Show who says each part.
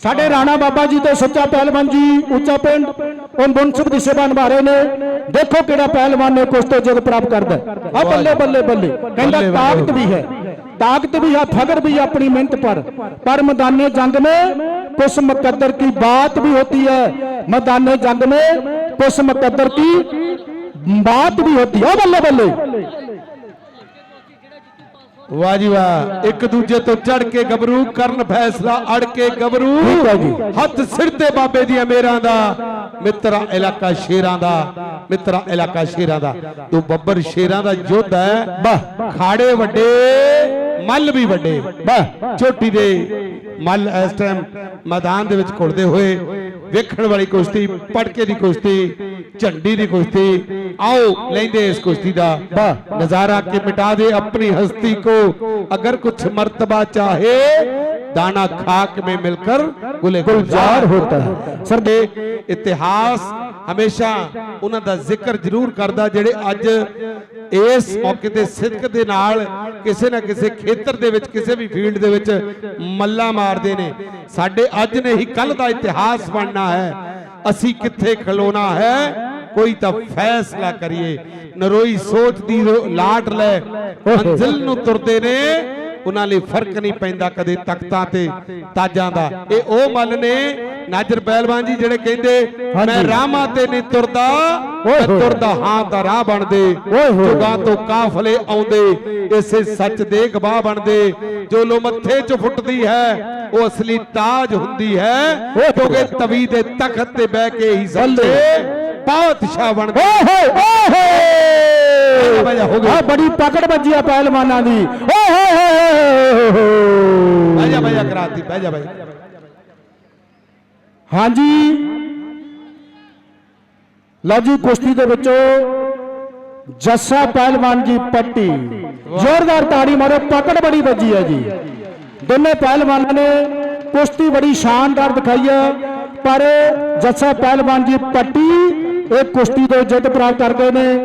Speaker 1: ਸਾਡੇ ਰਾਣਾ ਬਾਬਾ ਜੀ ਤੇ ਸੱਚਾ ਪਹਿਲਵਾਨ ਜੀ ਉੱਚਾ ਪਿੰਡ ਉਹ ਬੁਨਸੁਖ ਦੀ ਸੇਵਾ ਨਿਭਾ ਰਹੇ ਨੇ। ਦੇਖੋ ਕਿਹੜਾ ਪਹਿਲਵਾਨ ਨੇ ਕੁਸ਼ਤੋ ਜਗ ਪ੍ਰਾਪਤ ਕਰਦਾ ਆ ਬੱਲੇ ਬੱਲੇ ਬੱਲੇ। ਕਹਿੰਦਾ ਤਾਕਤ ਵੀ ਹੈ। ਤਾਕਤ ਵੀ ਹੈ ਫਗਰ ਵੀ ਆਪਣੀ ਮਿਹਨਤ ਪਰ। ਪਰ ਮੈਦਾਨੇ ਜੰਗ ਮੇ ਕੁਸ ਮੁਕੱਦਰ ਕੀ ਬਾਤ ਵੀ ਹੋਤੀ ਹੈ। ਮੈਦਾਨੇ ਜੰਗ ਮੇ ਕੁਸ ਮੁਕੱਦਰ ਕੀ ਬਾਤ ਵੀ ਹੋਤੀ ਹੈ। ਬੱਲੇ ਬੱਲੇ।
Speaker 2: ਵਾਹ ਜੀ ਵਾਹ। ਇੱਕ ਦੂਜੇ ਤੋਂ ਚੜ ਕੇ ਗੱਭਰੂ ਕਰਨ ਫੈਸਲਾ ਅੜ ਕੇ
Speaker 1: ਜੀ।
Speaker 2: ਹੱਥ ਸਿਰ ਤੇ ਬਾਬੇ ਦੀਆਂ ਮੇਰਾਂ ਦਾ ਮਿੱਤਰਾ ਇਲਾਕਾ ਸ਼ੇਰਾਂ ਦਾ ਮਿੱਤਰਾ ਇਲਾਕਾ ਸ਼ੇਰਾਂ ਦਾ। ਤੂੰ ਬੱਬਰ ਸ਼ੇਰਾਂ ਦਾ ਯੋਧਾ ਹੈ।
Speaker 1: ਵਾਹ।
Speaker 2: ਖਾੜੇ ਵੱਡੇ। ਮੱਲ ਵੀ ਵੱਡੇ।
Speaker 1: ਵਾਹ
Speaker 2: ਚੋਟੀ ਦੇ ਮੱਲ ਇਸ ਟਾਈਮ ਮੈਦਾਨ ਦੇ ਵਿੱਚ ਘੁੜਦੇ ਹੋਏ ਵੇਖਣ ਵਾਲੀ ਕੁਸ਼ਤੀ ਪੜਕੇ ਦੀ ਕੁਸ਼ਤੀ, ਝੰਡੀ ਦੀ ਕੁਸ਼ਤੀ, ਆਓ ਲੈਂਦੇ ਇਸ ਕੁਸ਼ਤੀ ਦਾ।
Speaker 1: ਵਾਹ
Speaker 2: ਨਜ਼ਾਰਾ ਕੇ ਮਿਟਾ ਦੇ ਆਪਣੀ ਹਸਤੀ ਕੋ। ਅਗਰ ਕੁਛ ਮਰਤਬਾ ਚਾਹੇ दाना खाक में मिलकर गुले
Speaker 1: गुलजार होता है
Speaker 2: ਸਰ ਦੇ ਇਤਿਹਾਸ ਹਮੇਸ਼ਾ ਉਹਨਾਂ ਦਾ ਜ਼ਿਕਰ ਜ਼ਰੂਰ ਕਰਦਾ ਜਿਹੜੇ ਅੱਜ ਇਸ ਮੌਕੇ ਤੇ ਸਿੱਧਕ ਦੇ ਨਾਲ ਕਿਸੇ ਨਾ ਕਿਸੇ ਖੇਤਰ ਦੇ ਵਿੱਚ ਕਿਸੇ ਵੀ ਫੀਲਡ ਦੇ ਵਿੱਚ ਮੱਲਾ ਮਾਰਦੇ ਨੇ ਸਾਡੇ ਅੱਜ ਨੇ ਹੀ ਕੱਲ ਦਾ ਇਤਿਹਾਸ ਬਣਨਾ ਹੈ ਅਸੀਂ ਕਿੱਥੇ ਖਲੋਣਾ ਹੈ ਕੋਈ ਤਾਂ ਫੈਸਲਾ ਕਰੀਏ ਨਰੋਈ ਸੋਚ ਦੀ ਰੋ- ਲਾਟ ਲੈ ਮੰਜ਼ਿਲ ਨੂੰ ਤੁਰਦੇ ਨੇ ਉਹਨਾਂ ਲਈ ਫ਼ਰਕ ਨਹੀਂ ਪੈਂਦਾ ਕਦੇ ਤਖਤਾਂ ਤੇ ਤਾਜਾਂ ਦਾ ਇਹ ਉਹ ਮੱਲ ਨੇ ਨਾਜਰ ਪਹਿਲਵਾਨ ਜੀ ਜਿਹੜੇ ਕਹਿੰਦੇ ਮੈਂ ਰਾਹਾਂ ਤੇ ਨਹੀਂ ਤੁਰਦਾ ਮੈਂ। ਤੁਰਦਾ ਹਾਂ ਤਾਂ ਰਾਹ ਬਣਦੇ। ਜੁਗਾਂ ਤੋਂ ਕਾਫਲੇ ਆਉਂਦੇ ਇਸੇ ਸੱਚ ਦੇ ਗਵਾਹ ਬਣਦੇ ਜੋ ਲੋ ਮੱਥੇ 'ਚ ਫੁੱਟਦੀ ਹੈ ਉਹ ਅਸਲੀ ਤਾਜ ਹੁੰਦੀ ਹੈ। ਕਿਉਂਕਿ ਤਵੀ ਦੇ ਤਖਤ ਤੇ ਬਹਿ ਕੇ ਹੀ ਸੱਚੇ ਬਾਦਸ਼ਾਹ ਬਣਦੇ
Speaker 1: ਓਏ ਹੋਏ ਓਏ
Speaker 2: ਬਹਿ ਜਾ, ਹੋ ਗਈ।
Speaker 1: ਆ ਬੜੀ ਪਕੜ ਵੱਜੀ ਆ ਪਹਿਲਵਾਨਾਂ ਦੀ। ਓਏ ਹੋਏ ਹੋਏ
Speaker 2: ਬਹਿ ਜਾ ਬਹਿ ਜਾ ਕਰਾਤੀ ਬਹਿ ਜਾ ਜਾ।
Speaker 1: ਹਾਂਜੀ। ਲਓ ਜੀ ਕੁਸ਼ਤੀ ਦੇ ਵਿੱਚੋਂ ਜੱਸਾ ਪਹਿਲਵਾਨ ਜੀ ਪੱਟੀ। ਜ਼ੋਰਦਾਰ ਤਾੜੀ ਮਾਰੋ ਪਕੜ ਬੜੀ ਵੱਜੀ ਹੈ ਜੀ। ਦੋਨੇ ਪਹਿਲਵਾਨਾਂ ਨੇ ਕੁਸ਼ਤੀ ਬੜੀ ਸ਼ਾਨਦਾਰ ਦਿਖਾਈ ਹੈ ਪਰ ਜੱਸਾ ਪਹਿਲਵਾਨ ਜੀ ਪੱਟੀ ਇਹ ਕੁਸ਼ਤੀ ਤੋਂ ਜਿੱਤ ਪ੍ਰਾਪਤ ਕਰਦੇ ਨੇ।